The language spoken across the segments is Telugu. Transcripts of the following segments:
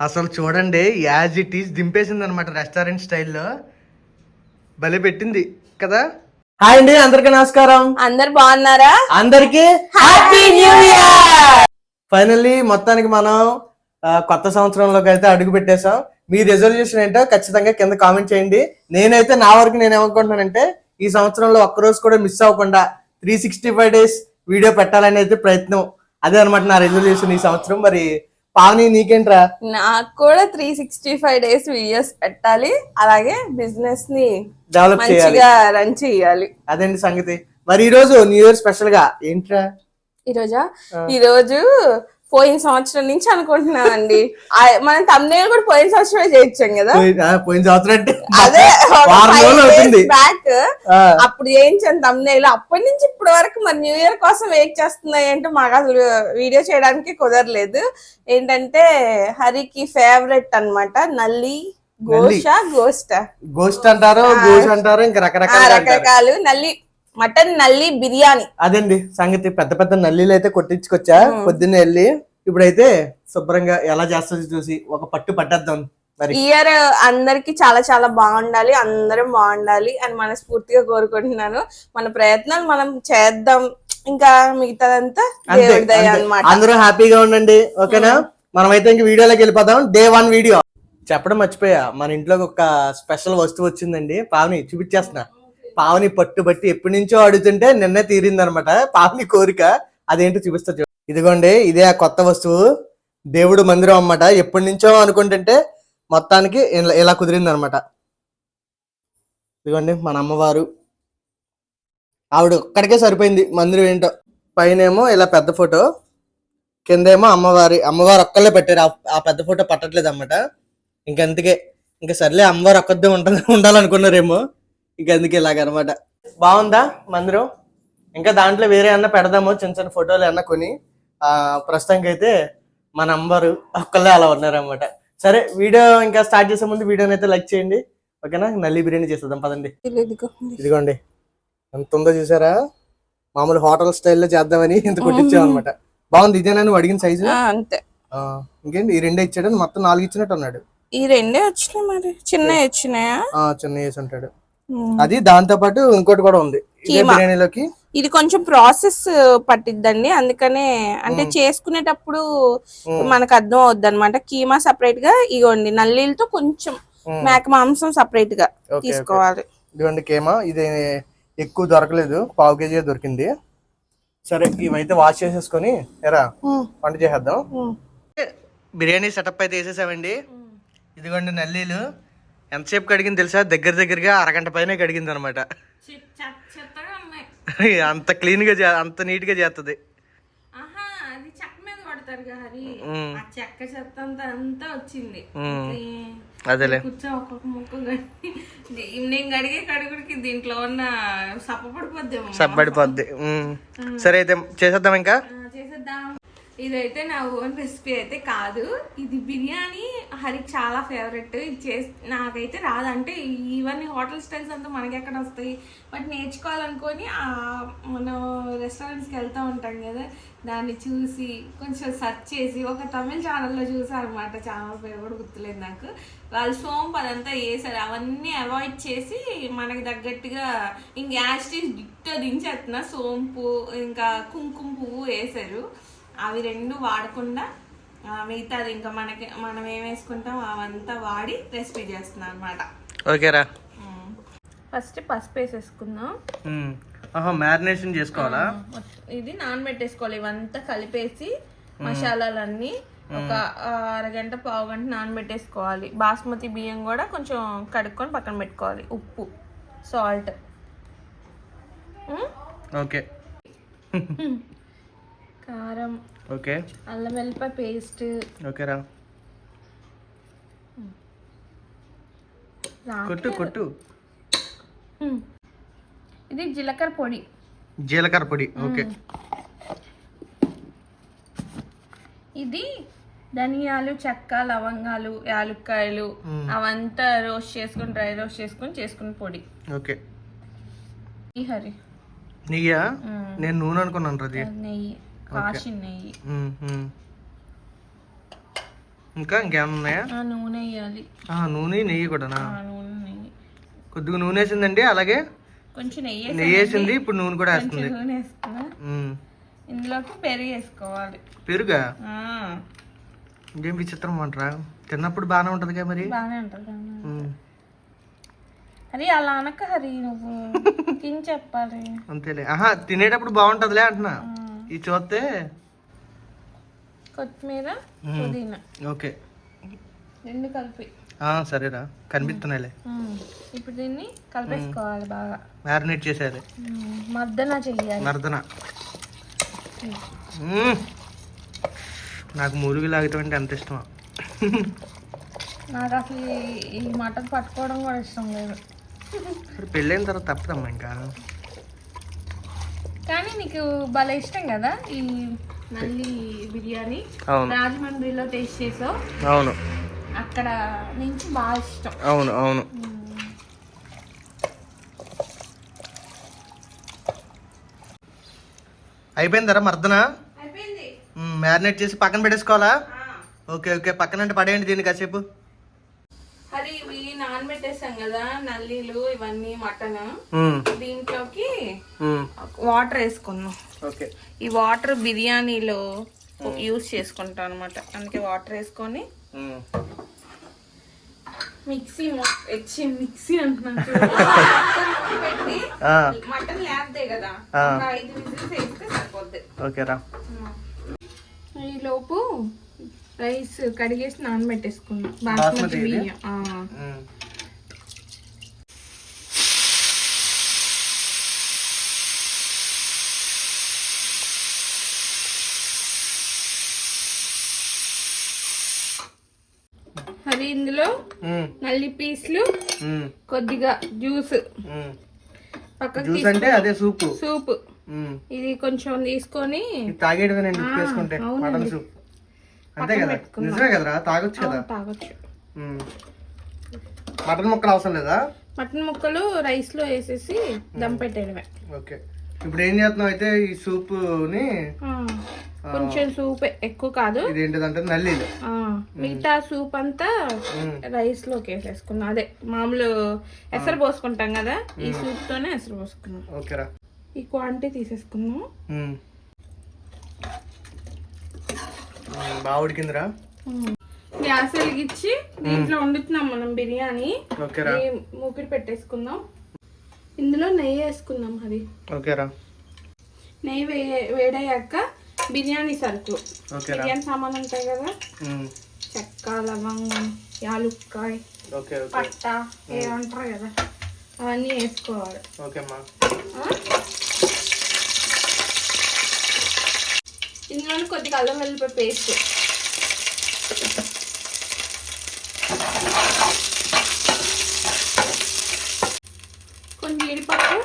అసలు చూడండి యాజ్ ఇట్ ఈస్ దింపేసింది అనమాట రెస్టారెంట్ స్టైల్లో భలే పెట్టింది కదా? హాయ్ అండి అందరికీ నమస్కారం. అందరు బాగున్నారా? అందరికి హ్యాపీ న్యూ ఇయర్ ఫైనల్లీ మొత్తానికి మనం కొత్త సంవత్సరంలోకి అయితే అడుగు పెట్టేశాం. మీ రెజల్యూషన్ ఏంటో ఖచ్చితంగా కింద కామెంట్ చేయండి. నేనైతే నా వరకు నేను ఏమనుకుంటున్నానంటే ఈ సంవత్సరంలో ఒక్క రోజు కూడా మిస్ అవ్వకుండా three sixty five days video పెట్టాలని అయితే ప్రయత్నం. అదే అనమాట నా రెజల్యూషన్ ఈ సంవత్సరం. మరి పావని నీకేంట్రా? నాకు కూడా three sixty five days videos పెట్టాలి. అలాగే బిజినెస్ని డెవలప్ చేయాలి. మంచిగా రన్ చేయాలి. అదండి సంగతి? మరి ఈ రోజు న్యూ ఇయర్ స్పెషల్గా ఏంట్రా? ఈ రోజా ఈ రోజు పోయిన సంవత్సరం నుంచి అనుకుంటున్నామండి ఆ- మనం తమ్నేల్ కూడా పోయిన సంవత్సరమే చేయించాం కదా. పోయిన సంవత్సరం అంటే అదే బ్యాక్ అప్పుడు చేయించాను తమ్నేల్ అప్పటి నుంచి ఇప్పటి వరకు మరి న్యూ ఇయర్ కోసం వెయిట్ చేస్తున్నాయి అంటే మాకు అసలు వీడియో చేయడానికి కుదరలేదు. ఏంటంటే హరికి ఫేవరెట్ అన్నమాట. నల్లి గోష గోష్ట గోస్ట్ అంటారు గోష్ అంటారు ఇంకా. రకరకాలు. నల్లి మటన్ నల్లి బిర్యానీ. అదండి సంగతి పెద్ద పెద్ద నల్లీలు అయితే కొట్టించుకొచ్చా పొద్దున్నే వెళ్ళి ఇప్పుడైతే శుభ్రంగా ఎలా చేస్తుంది చూసి ఒక పట్టు పట్టేద్దాం ఇయర్ అందరికి చాలా చాలా బాగుండాలి అందరం బాగుండాలి అని మనస్ఫూర్తిగా కోరుకుంటున్నాను. మన ప్రయత్నాలు మనం చేద్దాం. ఇంకా మిగతాదంతా అందరూ హ్యాపీగా ఉండండి ఓకేనా? మనమైతే ఇంక వీడియోలోకి వెళ్ళిపోదాం. డే వన్ వీడియో చెప్పడం మర్చిపోయా మన ఇంట్లోకి ఒక స్పెషల్ వస్తువు వచ్చిందండి. పావని చూపించేస్తున్నా. పావని పట్టుబట్టి ఎప్పటి నుంచో అడుగుతుంటే నిన్నే తీరింది అనమాట పావని కోరిక అదేంటో చూపిస్తా చూ ఇదిగోండి ఇదే ఆ కొత్త వస్తువు. దేవుడు మందిరం అన్నమాట. ఎప్పటి నుంచో అనుకుంటుంటే మొత్తానికి ఇలా- ఇలా కుదిరింది అనమాట ఇదిగోండి మన అమ్మవారు. ఆవిడ ఒక్కడికే సరిపోయింది మందిరం ఏంటో. పైనేమో ఇలా పెద్ద ఫోటో. కిందేమో అమ్మవారి అమ్మవారు ఒక్కళ్ళే పెట్టారు. ఆ- పెద్ద ఫోటో పట్టట్లేదు అన్నమాట ఇంకెందుకే ఇంకా సర్లే అమ్మవారు ఒక్కదే ఉంటుంది ఉండాలనుకున్నారేమో. ఇంక అందుకే ఇలాగనమాట. బాగుందా మందిరం? ఇంకా దాంట్లో వేరే అన్న పెడదాము చిన్న చిన్న ఫోటోలు అన్న కొని ఆ ప్రస్తుతానికి అయితే మన అమ్మవారు ఒక్కళ్ళే అలా ఉన్నారన్నమాట. సరే వీడియో ఇంకా స్టార్ట్ చేసే ముందు వీడియోని అయితే లైక్ చేయండి. ఓకేనా? నల్లి బిర్యానీ చేసేద్దాం పదండి. ఇదిగో. ఇదిగోండి. ఎంత ఉందో చూసారా? మామూలు హోటల్ స్టైల్లో చేద్దామని ఇంత కొట్టించాం అనమాట బాగుంది ఇదేనా నువ్వు అడిగిన సైజు అంతే. ఇంకేంటి? ఈ రెండే ఇచ్చాడు మొత్తం నాలుగు ఇచ్చినట్టు ఉన్నాడు ఈ రెండే వచ్చినాయి మరి. చిన్నవి వచ్చినాయా? చిన్న వేసి ఉంటాడు. అది దాంతో పాటు ఇంకోటి కూడా ఉంది. బిర్యానీలోకి. ఇది కొంచెం ప్రాసెస్ పట్టిద్దండి. అందుకనే అంటే చేసుకునేటప్పుడు మనకు అర్థం అవుద్ది అనమాట కీమా సపరేట్గా ఇగోండి నల్లీలతో కొంచెం. మేక మాంసం సపరేట్గా తీసుకోవాలి. ఇదిగోండి కేమా. ఇది ఎక్కువ దొరకలేదు. పావు కేజీ దొరికింది. సరే ఇవైతే వాష్ చేసేసుకొని ఎరా వంట చేసేద్దాం. బిర్యానీ సెటప్ అయితే వేసేసామండి. ఇదిగోండి నల్లీలు. ఎంతసేపు కడిగింది తెలుసా? దగ్గర దగ్గరగా అరగంట పైన కడిగింది అనమాట అంత క్లీన్గా అంత నీట్గా చేస్తుంది చెక్క చెత్త అంతా వచ్చింది. అదేలే. కూర్చో ఒక్కొక్క ముక్క గడి నేను గడిగే కడుగుడికి దీంట్లో ఉన్న సప్ప పడిపోద్దేమో సబ్బడిపోద్ది ఉమ్. సరే అయితే చేసేద్దాం ఇంకా? చేసేద్దాం. ఇదైతే నా ఓన్ రెసిపీ అయితే కాదు. ఇది బిర్యానీ హరికి చాలా ఫేవరెట్. ఇది చేసి నాకైతే రాదంటే ఇవన్నీ హోటల్ స్టైల్స్ అంతా మనకి ఎక్కడ వస్తాయి? బట్ నేర్చుకోవాలనుకొని మనం రెస్టారెంట్స్కి వెళ్తూ ఉంటాం కదా. దాన్ని చూసి కొంచెం సెర్చ్ చేసి ఒక తమిళ ఛానల్లో చూసాను అనమాట ఛానల్ పేరు కూడా గుర్తులేదు నాకు. వాళ్ళు సోంపు అదంతా వేసారు. అవన్నీ అవాయిడ్ చేసి మనకి తగ్గట్టుగా ఇంక యాస్టీస్ డిట్టో దించేస్తున్నా. సోంపు ఇంకా కుంకుమ పువ్వు వేసారు. అవి రెండు వాడకుండా మిగతాది ఇంకా మనకి మనం ఏం వేసుకుంటాం అవంతా వాడి రెసిపీ చేస్తున్నాం అనమాట ఓకేరా ఫస్ట్ పసుపు వేసేసుకుందాం. మ్యారినేషన్ చేసుకోవాలా? ఇది నానబెట్టేసుకోవాలి. ఇవంతా కలిపేసి మసాలాలన్నీ ఒక అరగంట పావు గంట నానబెట్టేసుకోవాలి. బాస్మతి బియ్యం కూడా కొంచెం కడుక్కొని పక్కన పెట్టుకోవాలి. ఉప్పు సాల్ట్. ఓకే. కారం. ఓకే. అల్లం వెల్లిపాయ పేస్ట్. ఓకేరా కొట్టు కొట్టు. ఇది జీలకర్ర పొడి. జీలకర్ర పొడి. ఓకే. ఇది ధనియాలు చెక్క లవంగాలు యాలుక్కాయలు అవంతా రోస్ట్ చేసుకుని డ్రై రోస్ట్ చేసుకుని చేసుకుని పొడి. ఓకే. ఈ హరి. నెయ్యా. నేను నూనె అనుకున్నాను రది. నెయ్యి. కాసిన నెయ్యి. ఇంకా ఇంకేమైనా ఉన్నాయా? నూనె వేయాలి. నూనె నెయ్యి కూడానా? నూనె నెయ్యి. కొద్దిగా నూనె వేసిందండి అలాగే? కొంచెం నెయ్యి నెయ్యి వేసింది ఇప్పుడు నూనె కూడా వేస్తుంది. నూనె వేస్తున్నా. ఇందులోకి పెరుగు వేసుకోవాలి. పెరుగా? ఇంకేం విచిత్రం అంటారా? తిన్నప్పుడు బాగానే ఉంటుందిగా మరి? బాగానే ఉంటుంది. హరి అలా అనక హరి నువ్వు. తిని చెప్పాలి. అంతేలే. ఆహా తినేటప్పుడు బాగుంటుందిలే అంటున్నా. ఇది చూస్తే కొత్తిమీర. పుదీనా. ఓకే. రెండు కలిపి. ఆ, సరేరా. కనిపిస్తున్నాయిలే. ఇప్పుడు దీన్ని కలిపేసుకోవాలి బాగా. మ్యారినేట్ చేసేది మ్మ్. మద్దన చెయ్యాలి. మర్దన. నాకు మురుగు లాగటం అంటే ఎంత ఇష్టమా? నాకు అసలు ఈ- మటన్ పట్టుకోవడం కూడా ఇష్టం లేదు. పెళ్ళైన తర్వాత తప్పదమ్మా ఇంకా. కానీ నీకు భలే ఇష్టం కదా ఈ నల్లి బిర్యానీ. అవును. రాజమండ్రిలో టేస్ట్ చేసావు. అవును. అక్కడ నుంచి బాగా ఇష్టం. అవును అవును. అయిపోయిందరా మర్దన? అయిపోయింది. మ్యారినేట్ చేసి పక్కన పెట్టేసుకోవాలా? Okay okay. పక్కన అంటే పడేయండి దీన్ని కాసేపు. నానబెట్టేసాం కదా నల్లీలు ఇవన్నీ మటన్. దీంట్లోకి. వాటర్ వేసుకున్నాం. ఓకే. ఈ వాటర్ బిర్యానీలో యూస్ చేసుకుంటాం అనమాట అందుకే వాటర్ వేసుకొని. మిక్సీ ఇచ్చి మిక్సీ అంటున్నాను చూడు. పెట్టి ఆ, మటన్ లేదే కదా. ఐదు విజిల్స్ వేస్తే సరిపోద్ది. ఓకేరా ఈ లోపు రైస్ కడిగేసి నానబెట్టేసుకున్నాం బాస్మతి? బియ్యం ఆ. మ్మ్. అది ఇందులో మ్మ్. నల్లి పీసులు. కొద్దిగా జ్యూస్. పక్కకు జ్యూస్ అంటే అదే సూపు. సూప్. ఇది కొంచెం తీసుకొని తాగేయడమే నేను అవునండి. Mutton soup. అంతే కదా. నిజమే కదరా? తాగొచ్చు కదా? తాగొచ్చు. మటన్ ముక్కలు అవసరం లేదా? మటన్ ముక్కలు రైస్లో వేసేసి దమ్ పెట్టేయడమే ఓకే. ఇప్పుడు ఏం చేస్తున్నాం అయితే ఈ సూపుని? ఆ, కొంచెం సూప్ ఎక్కువ కాదు. ఇదేంటిదంటే నల్లీలు. మిగతా సూప్ అంతా. రైస్లోకి వేసేసుకున్నాం. అదే మామూలు ఎసరు పోసుకుంటాం కదా ఈ సూప్ తోనే ఎసరు పోసుకున్నాం. ఓకేరా ఈ క్వాంటిటీ తీసేసుకున్నాం బాగా ఉడికిందిరా. గ్యాస్ వెలిగించి దీంట్లో వండుతున్నాం మనం బిర్యానీ. మూకిడి పెట్టేసుకుందాం. ఇందులో నెయ్యి వేసుకుందాం అది ఓకేరా నెయ్యి వేడయ్యాక బిర్యానీ సరుకులు బిర్యానీ సామాన్ ఉంటాయి కదా. చెక్క లవంగం యాలుక్కాయ పట్ట ఏమంటారు కదా? అవన్నీ వేసుకోవాలి? ఇందులో కొద్దిగా అల్లం వెల్లిపాయ పేస్ట్ కొంచెం జీడిపప్పు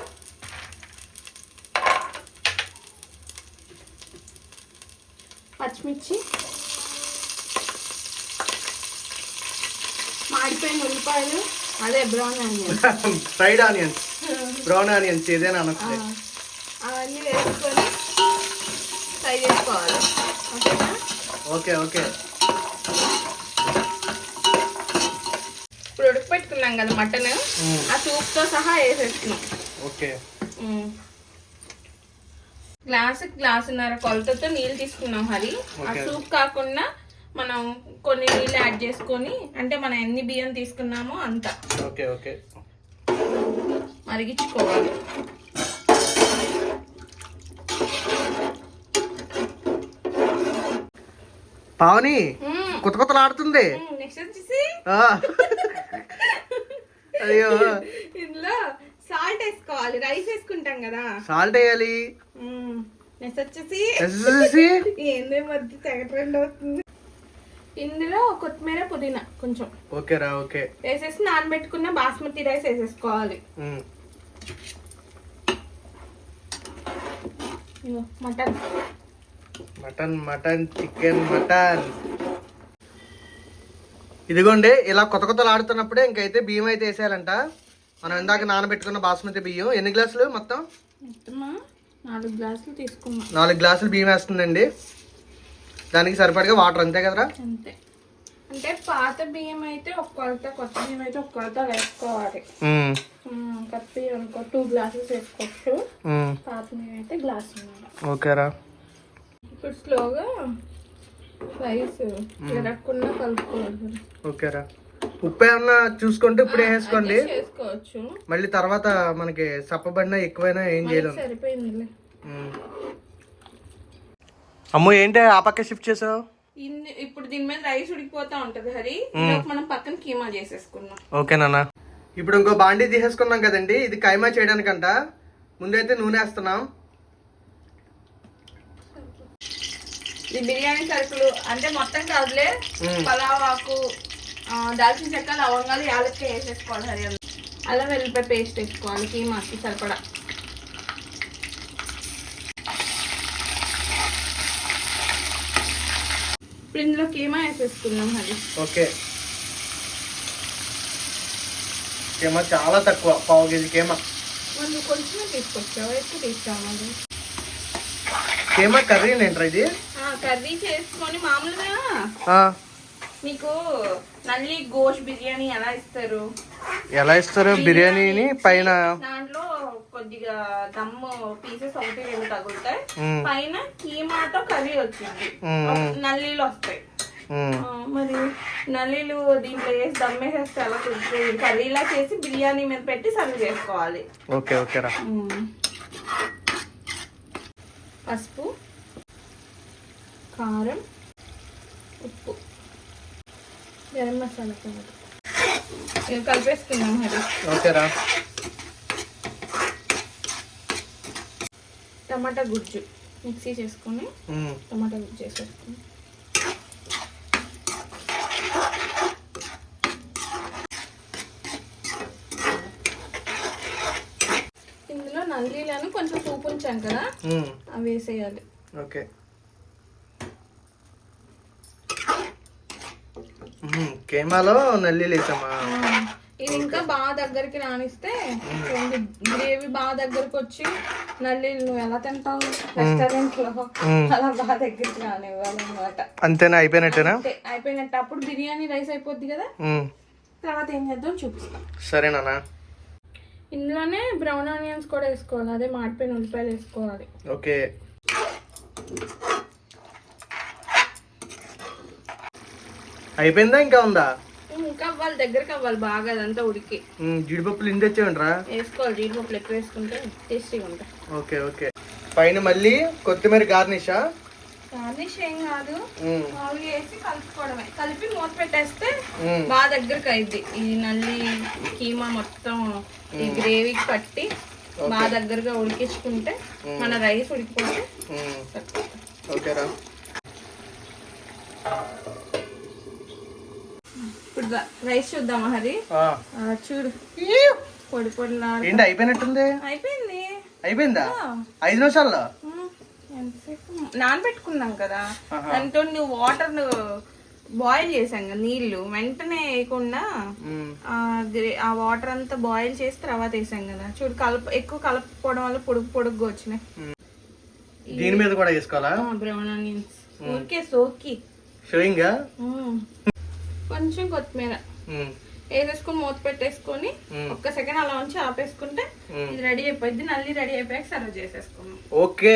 పచ్చిమిర్చి. మాడిపోయిన ఉల్లిపాయలు. అదే brown onion fried onions. Brown onions ఏదైనా అనొచ్చు. అవన్నీ వేసుకొని ఫ్రై చేసుకోవాలి. ఓకేనా? Okay okay. ఇప్పుడు ఉడకపెట్టుకున్నాం కదా మటన్. ఆ సూప్తో సహా వేసేస్తున్నాం ఓకే. గ్లాస్ గ్లాసున్నర కొలతతో నీళ్ళు తీసుకున్నాం హరి. ఆ. సూప్ కాకుండా మనం కొన్ని నీళ్ళు యాడ్ చేసుకొని అంటే మనం ఎన్ని బియ్యం తీసుకున్నామో అంత ఓకే ఓకే. మరిగించుకోవాలి. పావని కొత్త కొత్తలు ఆడుతుంది నెక్స్ట్ వచ్చేసి. అయ్యో. ఇందులో సాల్ట్ వేసుకోవాలి రైస్ వేసుకుంటాం కదా. సాల్ట్ వేయాలి. నెక్స్ట్ వచ్చేసి. ఏందే మధ్య తెగ ట్రెండ్ అవుతుంది. ఇందులో కొత్తిమీర పుదీనా కొంచెం. ఓకేరా ఓకే. వేసేసి నానబెట్టుకున్న బాస్మతి రైస్ వేసేసుకోవాలి. Mutton. Mutton mutton chicken mutton. ఇదిగోండి ఇలా కొత్త కొత్తలు ఆడుతున్నప్పుడే ఇంకైతే బియ్యం అయితే వేసేయాలంట. మనం ఇందాక నానబెట్టుకున్న బాస్మతి బియ్యం ఎన్ని గ్లాసులు మొత్తం? నాలుగు గ్లాసులు తీసుకున్నాం. నాలుగు గ్లాసులు బియ్యం వేస్తుందండి. దానికి సరిపడగా వాటర్ అంతే కదరా? అంతే. అంటే పాత బియ్యం అయితే ఒక కొలత కొత్త బియ్యం అయితే ఒక కొలత వేసుకోవాలి. కొత్త బియ్యం అనుకో టూ గ్లాసెస్ వేసుకోవచ్చు. పాత బియ్యం అయితే గ్లాస్ ఓకేరా. ఇప్పుడు స్లోగా రైస్ ఎరగకుండా కలుపుకోవాలి. ఓకేరా. ఉప్పు ఏమన్నా చూసుకుంటే ఇప్పుడు వేసుకోండి. చేసుకోవచ్చు. మళ్ళీ తర్వాత మనకి సప్పబడినా ఎక్కువైనా ఏం చేయలేము సరిపోయిందిలే. అమ్మో ఏంటి ఆ పక్క షిఫ్ట్ చేసావు? ఇన్ని ఇప్పుడు దీని మీద రైస్ ఉడికిపోతా ఉంటది హరి. మనం పక్కన కీమా చేసేసుకున్నాం ఓకే నాన్న. ఇప్పుడు ఇంకో బాండీ తీసేసుకున్నాం కదండి ఇది కైమా చేయడానికంట. ముందైతే నూనె వేస్తున్నాం. ఈ బిర్యానీ సరుకులు అంటే మొత్తం కాదులే. పలావ్ ఆకు దాల్చిన చెక్క లవంగాలు యాలక్కాయ వేసేసుకోవాలి హరి. అల్లం వెల్లిపాయ పేస్ట్ వేసుకోవాలి కీమాకి సరిపడా. ఇప్పుడు ఇందులో కీమా వేసేసుకున్నాం హరి. ఓకే. కేమా చాలా తక్కువ పావు కేజీ కేమా. వాళ్ళు కొంచెమే తీసుకొచ్చావు? ఎక్కువ తీసుకురావాలి కేమా కర్రీ ఏంట్రా ఇది? కర్రీ చేసుకొని మామూలుగా మీకు నల్లి గోష్ బిర్యానీ ఎలా ఇస్తారు? ఎలా ఇస్తారు బిర్యానీని పైన? దాంట్లో కొద్దిగా దమ్ము పీసెస్ ఒకటి రెండు తగులుతాయి. పైన కీమాతో కర్రీ వచ్చింది. నల్లీలు వస్తాయి. మరి నల్లీలు దీంట్లో వేసి దమ్ వేసేస్తే ఎలా కుదురుతుంది? కర్రీలా చేసి బిర్యానీ మీద పెట్టి సర్వ్ చేసుకోవాలి. ఓకే మ్మ్. పసుపు కారం ఉప్పు. గరం మసాలా ఇవి కలిపేసుకుందాం హరి ఓకేరా టమాటా గుజ్జు మిక్సీ చేసుకొని టమాటా గుజ్జు చేసేసుకుని ఇందులో నల్లీలను కొంచెం సూపు ఉంచాం కదా అవి వేసేయాలి. ఓకే. కేమాలో నల్లీలు వేసామా ఆ, ఇది ఇంకా బాగా దగ్గరికి రానిస్తే గ్రేవీ బాగా దగ్గరకు వచ్చి నల్లీలు నువ్వు ఎలా తింటావు రెస్టారెంట్లో అలా బాగా దగ్గరికి రానివ్వాలన్నమాట. అంతేనా? అయిపోయినట్టేనా? అయిపోయినట్టు. అప్పుడు బిర్యానీ రైస్ అయిపోద్ది కదా? తర్వాత ఏం చేద్దాం చూపిస్తాం. సరే నాన్న. ఇందులోనే బ్రౌన్ ఆనియన్స్ కూడా వేసుకోవాలి. అదే మాడిపోయిన ఉల్లిపాయలు వేసుకోవాలి. ఓకే. అయిపోయిందా ఇంకా ఉందా? ఇంకా అవ్వాలి దగ్గరికి అవ్వాలి బాగా అదంతా ఉడికి. జీడిపప్పులు ఇంటి వచ్చేవంట్రా వేసుకోవాలి జీడిపప్పులు ఎక్కువ వేసుకుంటే టేస్టీగా ఉంటాయి. Okay okay. పైన మళ్ళీ కొత్తిమీర గార్నిషా? గార్నిష్ ఏం కాదు. మామూలుగా వేసి కలుపుకోవడమే. కలిపి మూత పెట్టేస్తే బాగా దగ్గరికి అయింది ఈ నల్లి కీమా మొత్తం ఈ గ్రేవీకి పట్టి బాగా దగ్గరగా ఉడికించుకుంటే మన రైస్ ఉడికిపోతే. ఓకేరా. ర- రైస్ చూద్దామా హరి? చూడు. పొడి పొడిలా ఏంటి అయిపోయినట్టుంది? అయిపోయింది. అయిపోయిందా? ఐదు నిమిషాల్లో? నానబెట్టుకున్నాం కదా. దాంతో నువ్వు వాటర్ బాయిల్ చేసాం కదా నీళ్ళు వెంటనే వేయకుండా ఆ వాటర్ అంతా బాయిల్ చేసి తర్వాత వేసాం కదా. చూడు కలప ఎక్కువ కలుపుకోవడం వల్ల పొడుగు పొడుగ్గా వచ్చినాయి. దీని మీద కూడా వేసుకోవాలా? Brown onions. ఊరికే సోకి. షోయింగా. కొంచెం కొత్తిమీర వేసేసుకొని మూత పెట్టేసుకొని. ఒక్క సెకండ్ అలా ఉంచి ఆపేసుకుంటే. ఇది రెడీ అయిపోయింది నల్లి రెడీ అయిపోయాక సర్వ్ చేసేసుకున్నాం ఓకే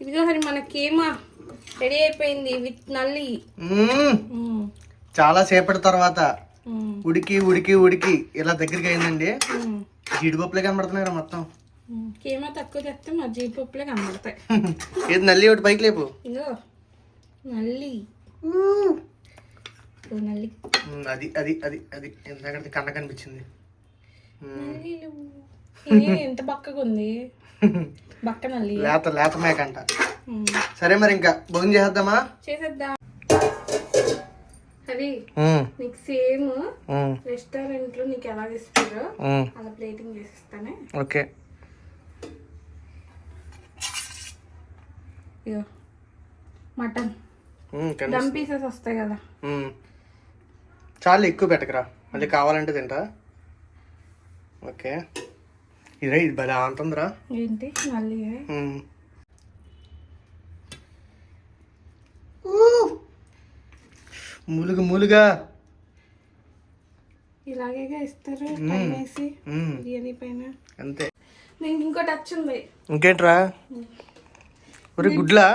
ఇదిగో హరి మన కేమా రెడీ అయిపోయింది విత్ నల్లి. చాలా సేపటి తర్వాత. ఉడికి ఉడికి ఉడికి ఇలా దగ్గరికి అయిందండి. జీడిపప్పులే కనబడుతున్నాయి మొత్తం. కేమా తక్కువ తెస్తే మా జీడిపప్పులే కనబడతాయి ఏది నల్లి ఒకటి పైకి లేపు ఇదిగో నల్లి. నల్లి. అది అది అది అది. ఎందుకంటే కన్న కనిపించింది. ఎంత బక్కగా ఉంది. బక్క నల్లి. లేత లేత మేకంట. సరే మరి ఇంకా భోజనం చేద్దామా చేసేద్దాం. మ్మ్, నీకు సేమ్ రెస్టారెంట్లో నీకు ఎలా ఇస్తారో. అలా ప్లేటింగ్ చేసిస్తానే. ఓకే. మటన్. దమ్ పీసెస్ వస్తాయి కదా. చాలు ఎక్కువ పెట్టకరా. మళ్ళీ కావాలంటే తింటా. ఓకే. ఇదే ఇది భలే అంటుందిరా ఏంటి? మ్మ్. మూలుగు మూలుగా. ఇలాగేగా ఇస్తారు. బిర్యానీ పైన. అంతే. దీనికి ఇంకో టచ్ ఉంది. ఇంకేంట్రా? ఒరే గుడ్లా?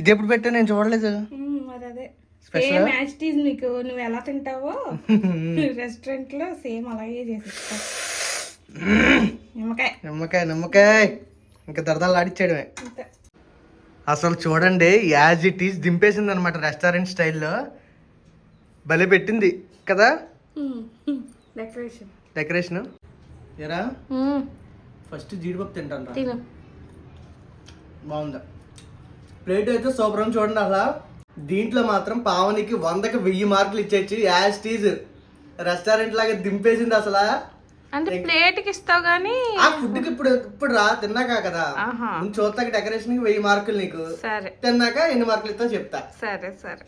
ఇది ఎప్పుడు పెట్టా? నేను చూడలేదు. సేమ్ టీజ్ నీకు? నువ్వు ఎలా తింటావో? రెస్టారెంట్లో సేమ్ అలాగే చేసిస్తా. నిమ్మకాయ. నిమ్మకాయ నిమ్మకాయ. ఇంకా దరదాలు ఆడిచ్చాడమే అంతే. అసలు చూడండి యాజ్ ఇట్ ఈస్ దింపేసింది అనమాట రెస్టారెంట్ స్టైల్లో భలే పెట్టింది కదా? డెకరేషన్ డెకరేషన్ ఎరా? ఫస్ట్ జీడిపప్పు తింటాను బాగుందా? ప్లేట్ అయితే సూపర్ అని చూడండి అసలు. దీంట్లో మాత్రం పావనికి వందకి వెయ్యి మార్కులు ఇచ్చేసి యాజ్ టీజ్ రెస్టారెంట్ లాగా దింపేసింది అసలు. అంటే ప్లేట్కి ఇస్తావు గానీ ఆ ఫుడ్కి ఇప్పుడు ఇప్పుడు రా తిన్నాక కదా. ముందు చూస్తాక డెకరేషన్కి వెయ్యి మార్కులు నీకు. సరే. తిన్నాక ఎన్ని మార్కులు ఇస్తా చెప్తా. సరే సరే.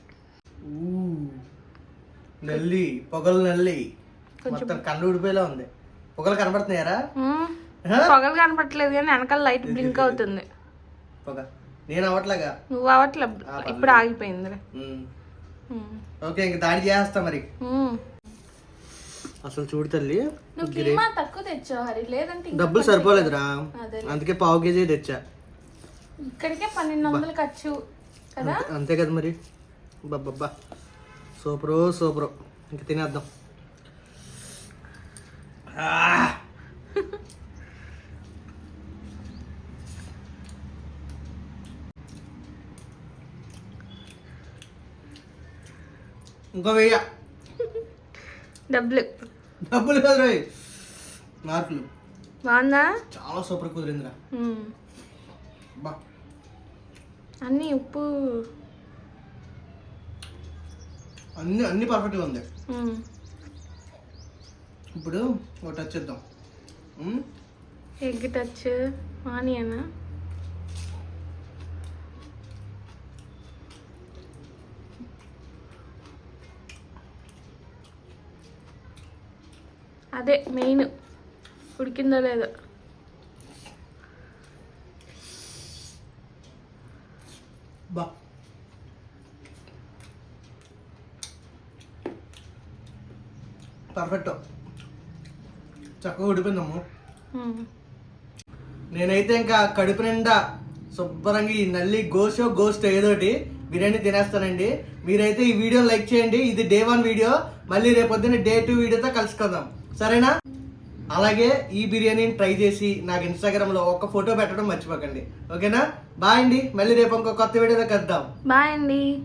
నల్లి పొగలు నల్లి. మొత్తం కళ్ళు ఊడిపోయేలా ఉంది. పొగలు కనబడుతున్నాయారా? పొగలు కనపట్లేదు కానీ వెనకాల లైట్ బ్లింక్ అవుతుంది. పొగ. నేను అవ్వట్లాగా? నువ్వు అవట్లే ఇప్పుడు ఆగిపోయిందిలే. ఓకే ఇంక దాడి చేస్తా మరి. అసలు చూడు తల్లి తక్కువ తెచ్చావు హరి. లేదంటే డబ్బులు సరిపోలేదురా. అదే అందుకే పావు కేజీ తెచ్చా. ఇక్కడికే పన్నెండు వందలు ఖర్చు కదా? అంతే- అంతే కదా మరి. బాబ్బా సూపరు సూపరు. ఇంక తినేద్దాం. ఇంకో వెయ్య డబ్బులు డబ్బులు కదా రోయ్ మార్కులు బాగుందా చాలా సూపర్ కుదిరిందిరా మ్మ్. బా అన్నీ ఉప్పు అన్ని అన్ని పర్ఫెక్ట్గా ఉంది మ్మ్. ఇప్పుడు ఒక టచ్ చేద్దాం ఉమ్, ఎగ్ టచ్ ఆనియన్ అదే మెయిన్ ఉడికిందో లేదో. బా. పర్ఫెక్ట్ చక్కగా ఉడిపోయిందమ్ము మ్మ్. నేనైతే ఇంకా కడుపు నిండా శుభ్రంగా ఈ నల్లి గోషో గోస్ట్ ఏదోటి బిర్యానీ తినేస్తానండి. మీరైతే ఈ వీడియో లైక్ చేయండి. ఇది డే వన్ వీడియో. మళ్ళీ రేపొద్దున డే టూ వీడియోతో కలుసుకుందాం. సరేనా? అలాగే ఈ బిర్యానీని ట్రై చేసి నాకు ఇన్స్టాగ్రామ్లో ఒక ఫోటో పెట్టడం మర్చిపోకండి. ఓకేనా? బాయ్ అండి. మళ్ళీ రేపు ఇంకో కొత్త వీడియోలో కలుద్దాం. బాయ్ అండి.